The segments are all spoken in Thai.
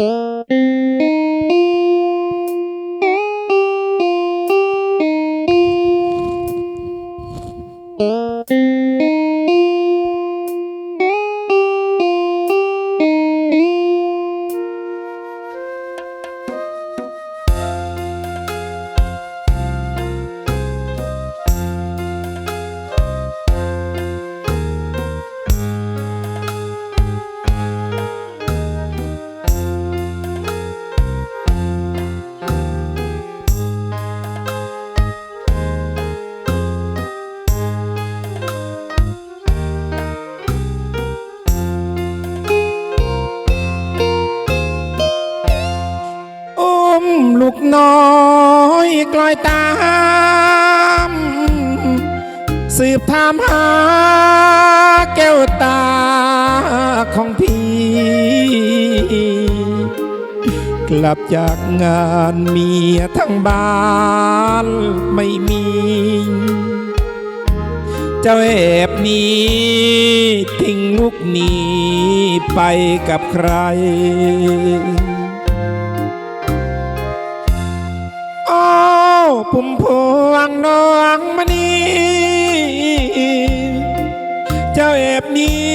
Uh... น้อยกลอยตาม สืบถามหาแก้วตาของพี่ กลับจากงานเมียทั้งบ้านไม่มี เจ้าแอบนี้ทิ้งลูกนี้ไปกับใคร ปุ่มพวงน้องมณีเจ้าแอบนี้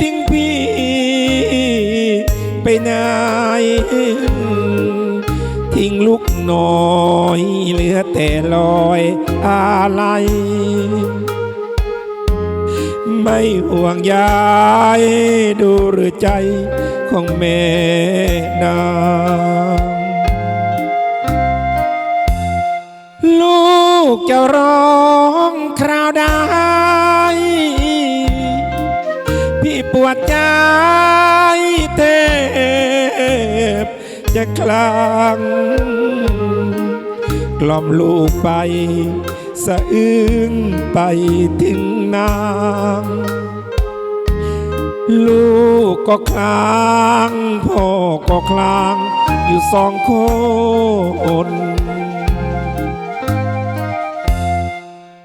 ทิ้งพี่ไปไหนทิ้งลูกน้อยเหลือแต่ลอยอะไร ไม่ห่วงยายดูหรือใจของแม่นา กจะร้องคราวใดพี่ปวดใจเทบจะคลางกล่อมลูกไป สะอื้นไปถึงนาง ลูกก็คลางพ่อก็คลางอยู่สองคน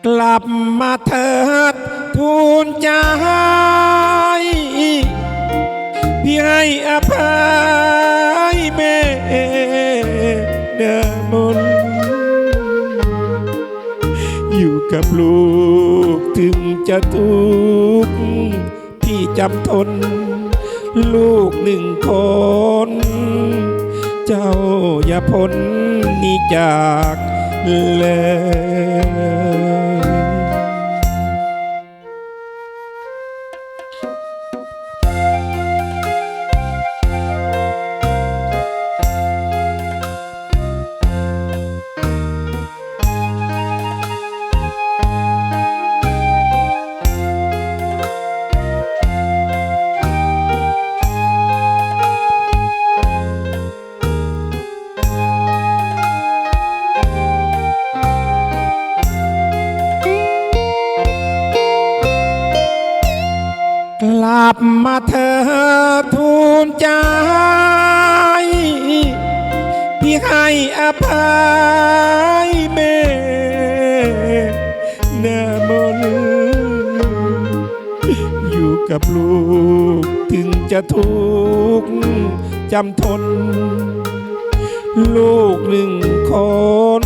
กลับมาเถิดทูลใจพี่ให้อภัยแม่เดิมนอยู่กับลูกถึงจะทุกข์พี่จำทน ลูกหนึ่งคน เจ้าอย่าพ้นนี้จากเลย ลับมาเธอทูลใจ พี่ให้อภัยแม่เนมนอยู่กับลูกถึงจะทุกข์จำทน ลูกหนึ่งคน